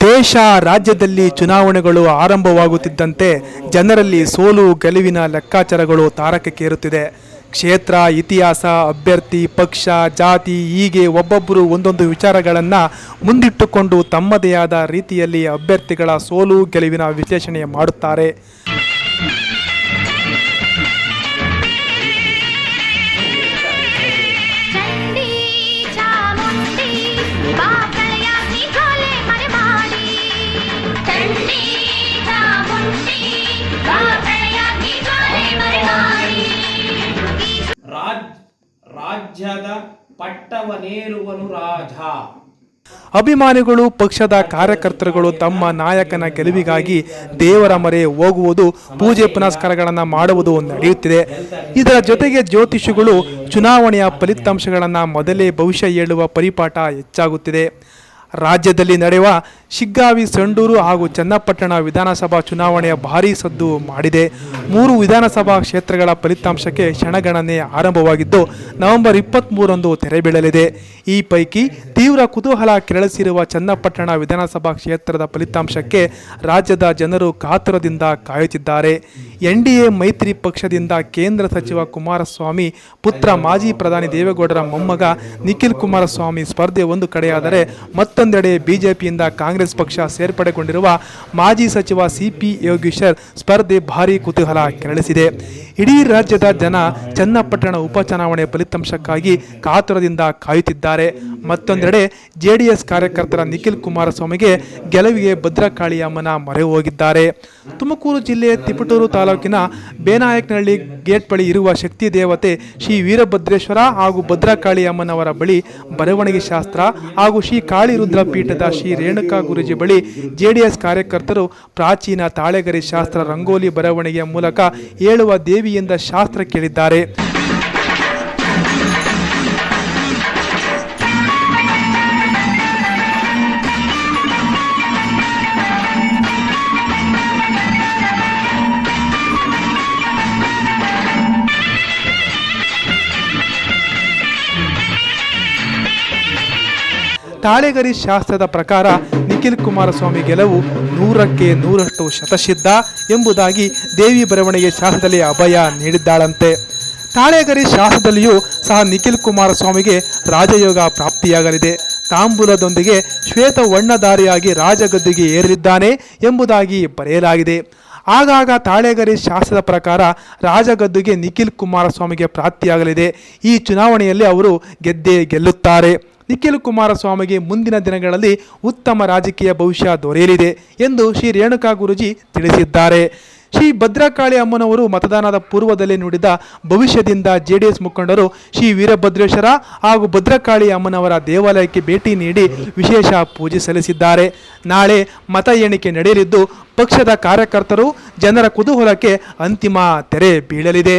ದೇಶ ರಾಜ್ಯದಲ್ಲಿ ಚುನಾವಣೆಗಳು ಆರಂಭವಾಗುತ್ತಿದ್ದಂತೆ ಜನರಲ್ಲಿ ಸೋಲು ಗೆಲುವಿನ ಲೆಕ್ಕಾಚಾರಗಳು ತಾರಕಕ್ಕೇರುತ್ತಿದೆ ಕ್ಷೇತ್ರ, ಇತಿಹಾಸ, ಅಭ್ಯರ್ಥಿ, ಪಕ್ಷ, ಜಾತಿ ಹೀಗೆ ಒಬ್ಬೊಬ್ಬರು ಒಂದೊಂದು ವಿಚಾರಗಳನ್ನು ಮುಂದಿಟ್ಟುಕೊಂಡು ತಮ್ಮದೇ ಆದ ರೀತಿಯಲ್ಲಿ ಅಭ್ಯರ್ಥಿಗಳ ಸೋಲು ಗೆಲುವಿನ ವಿಶ್ಲೇಷಣೆ ಮಾಡುತ್ತಾರೆ. ರಾಜ್ಯದ ಪಟ್ಟವನೇರುವನು ರಾಜ. ಅಭಿಮಾನಿಗಳು, ಪಕ್ಷದ ಕಾರ್ಯಕರ್ತರುಗಳು ತಮ್ಮ ನಾಯಕನ ಗೆಲುವಿಗಾಗಿ ದೇವರ ಮರೆ ಹೋಗುವುದು, ಪೂಜೆ ಪುನಸ್ಕಾರಗಳನ್ನು ಮಾಡುವುದು ನಡೆಯುತ್ತಿದೆ. ಇದರ ಜೊತೆಗೆ ಜ್ಯೋತಿಷಿಗಳು ಚುನಾವಣೆಯ ಫಲಿತಾಂಶಗಳನ್ನು ಮೊದಲೇ ಭವಿಷ್ಯ ಹೇಳುವ ಪರಿಪಾಠ ಹೆಚ್ಚಾಗುತ್ತಿದೆ. ರಾಜ್ಯದಲ್ಲಿ ನಡೆಯುವ ಶಿಗ್ಗಾವಿ, ಸಂಡೂರು ಹಾಗೂ ಚನ್ನಪಟ್ಟಣ ವಿಧಾನಸಭಾ ಚುನಾವಣೆಯ ಭಾರೀ ಸದ್ದು ಮಾಡಿದೆ. ಮೂರು ವಿಧಾನಸಭಾ ಕ್ಷೇತ್ರಗಳ ಫಲಿತಾಂಶಕ್ಕೆ ಕ್ಷಣಗಣನೆ ಆರಂಭವಾಗಿದ್ದು, ನವೆಂಬರ್ ಇಪ್ಪತ್ತ್ಮೂರರಂದು ತೆರೆಬೀಳಲಿದೆ ಈ ಪೈಕಿ ತೀವ್ರ ಕುತೂಹಲ ಕೆರಳಿಸಿರುವ ಚನ್ನಪಟ್ಟಣ ವಿಧಾನಸಭಾ ಕ್ಷೇತ್ರದ ಫಲಿತಾಂಶಕ್ಕೆ ರಾಜ್ಯದ ಜನರು ಕಾತುರದಿಂದ ಕಾಯುತ್ತಿದ್ದಾರೆ. ಎನ್ ಮೈತ್ರಿ ಪಕ್ಷದಿಂದ ಕೇಂದ್ರ ಸಚಿವ ಕುಮಾರಸ್ವಾಮಿ, ಪುತ್ರ ಮಾಜಿ ಪ್ರಧಾನಿ ದೇವೇಗೌಡರ ಮೊಮ್ಮಗ ನಿಖಿಲ್ ಕುಮಾರಸ್ವಾಮಿ ಸ್ಪರ್ಧೆ ಒಂದು ಕಡೆಯಾದರೆ ಮತ್ತೊಂದೆಡೆ ಬಿಜೆಪಿಯಿಂದ ಕಾಂಗ್ರೆಸ್ ಪಕ್ಷ ಸೇರ್ಪಡೆಗೊಂಡಿರುವ ಮಾಜಿ ಸಚಿವ ಸಿಪಿ ಯೋಗೀಶರ್ ಸ್ಪರ್ಧೆ ಭಾರೀ ಕುತೂಹಲ ಕೆರಳಿಸಿದೆ. ಇಡೀ ರಾಜ್ಯದ ಜನ ಚನ್ನಪಟ್ಟಣ ಉಪಚುನಾವಣೆ ಫಲಿತಾಂಶಕ್ಕಾಗಿ ಕಾತುರದಿಂದ ಕಾಯುತ್ತಿದ್ದಾರೆ. ಮತ್ತೊಂದೆಡೆ ಜೆಡಿಎಸ್ ಕಾರ್ಯಕರ್ತರ ನಿಖಿಲ್ ಕುಮಾರಸ್ವಾಮಿಗೆ ಗೆಲುವಿಗೆ ಭದ್ರಕಾಳಿಯ ಮನ ಮೊರೆ ಹೋಗಿದ್ದಾರೆ. ತುಮಕೂರು ಜಿಲ್ಲೆಯ ತಿಪಟೂರು ತಾಲೂಕಿನ ಬೇನಾಯಕನಹಳ್ಳಿ ಗೇಟ್ ಬಳಿ ಇರುವ ಶಕ್ತಿ ದೇವತೆ ಶ್ರೀ ವೀರಭದ್ರೇಶ್ವರ ಹಾಗೂ ಭದ್ರಕಾಳಿಯಮ್ಮನವರ ಬಳಿ ಬರವಣಿಗೆ ಶಾಸ್ತ್ರ ಹಾಗೂ ಶ್ರೀ ಕಾಳಿರುದ್ರ ಪೀಠದ ಶ್ರೀ ರೇಣುಕಾ ಗುರುಜಿ ಬಳಿ ಜೆಡಿಎಸ್ ಕಾರ್ಯಕರ್ತರು ಪ್ರಾಚೀನ ತಾಳೆಗರಿ ಶಾಸ್ತ್ರ ರಂಗೋಲಿ ಬರವಣಿಗೆಯ ಮೂಲಕ ಹೇಳುವ ದೇವಿಯಿಂದ ಶಾಸ್ತ್ರ ಕೇಳಿದ್ದಾರೆ. ತಾಳೆಗರಿ ಶಾಸ್ತ್ರದ ಪ್ರಕಾರ ನಿಖಿಲ್ ಕುಮಾರಸ್ವಾಮಿ ಗೆಲುವು ನೂರಕ್ಕೆ ನೂರಷ್ಟು ಶತಸಿದ್ಧ ಎಂಬುದಾಗಿ ದೇವಿ ಬರವಣಿಗೆ ಶಾಸ್ತ್ರದಲ್ಲಿ ಅಭಯ ನೀಡಿದ್ದಾಳಂತೆ. ತಾಳೆಗರಿ ಶಾಸ್ತ್ರದಲ್ಲಿಯೂ ಸಹ ನಿಖಿಲ್ ಕುಮಾರಸ್ವಾಮಿಗೆ ರಾಜಯೋಗ ಪ್ರಾಪ್ತಿಯಾಗಲಿದೆ. ತಾಂಬೂಲದೊಂದಿಗೆ ಶ್ವೇತ ವರ್ಣಧಾರಿಯಾಗಿ ರಾಜಗದ್ದಿಗೆ ಏರಲಿದ್ದಾನೆ ಎಂಬುದಾಗಿ ಬರೆಯಲಾಗಿದೆ. ಆಗಾಗ ತಾಳೆಗರಿ ಶಾಸ್ತ್ರದ ಪ್ರಕಾರ ರಾಜಗದ್ದುಗೆ ನಿಖಿಲ್ ಕುಮಾರಸ್ವಾಮಿಗೆ ಪ್ರಾಪ್ತಿಯಾಗಲಿದೆ. ಈ ಚುನಾವಣೆಯಲ್ಲಿ ಅವರು ಗೆದ್ದೇ ಗೆಲ್ಲುತ್ತಾರೆ. ನಿಖಿಲ್ ಕುಮಾರಸ್ವಾಮಿಗೆ ಮುಂದಿನ ದಿನಗಳಲ್ಲಿ ಉತ್ತಮ ರಾಜಕೀಯ ಭವಿಷ್ಯ ದೊರೆಯಲಿದೆ ಎಂದು ಶ್ರೀ ರೇಣುಕಾ ಗುರುಜಿ ತಿಳಿಸಿದ್ದಾರೆ. ಶ್ರೀ ಭದ್ರಕಾಳಿ ಅಮ್ಮನವರು ಮತದಾನದ ಪೂರ್ವದಲ್ಲಿ ನುಡಿದ ಭವಿಷ್ಯದಿಂದ ಜೆಡಿಎಸ್ ಮುಖಂಡರು ಶ್ರೀ ವೀರಭದ್ರೇಶ್ವರ ಹಾಗೂ ಭದ್ರಕಾಳಿ ಅಮ್ಮನವರ ದೇವಾಲಯಕ್ಕೆ ಭೇಟಿ ನೀಡಿ ವಿಶೇಷ ಪೂಜೆ ಸಲ್ಲಿಸಿದ್ದಾರೆ. ನಾಳೆ ಮತ ಎಣಿಕೆ ನಡೆಯಲಿದ್ದು ಪಕ್ಷದ ಕಾರ್ಯಕರ್ತರು ಜನರ ಕುತೂಹಲಕ್ಕೆ ಅಂತಿಮ ತೆರೆ ಬೀಳಲಿದೆ.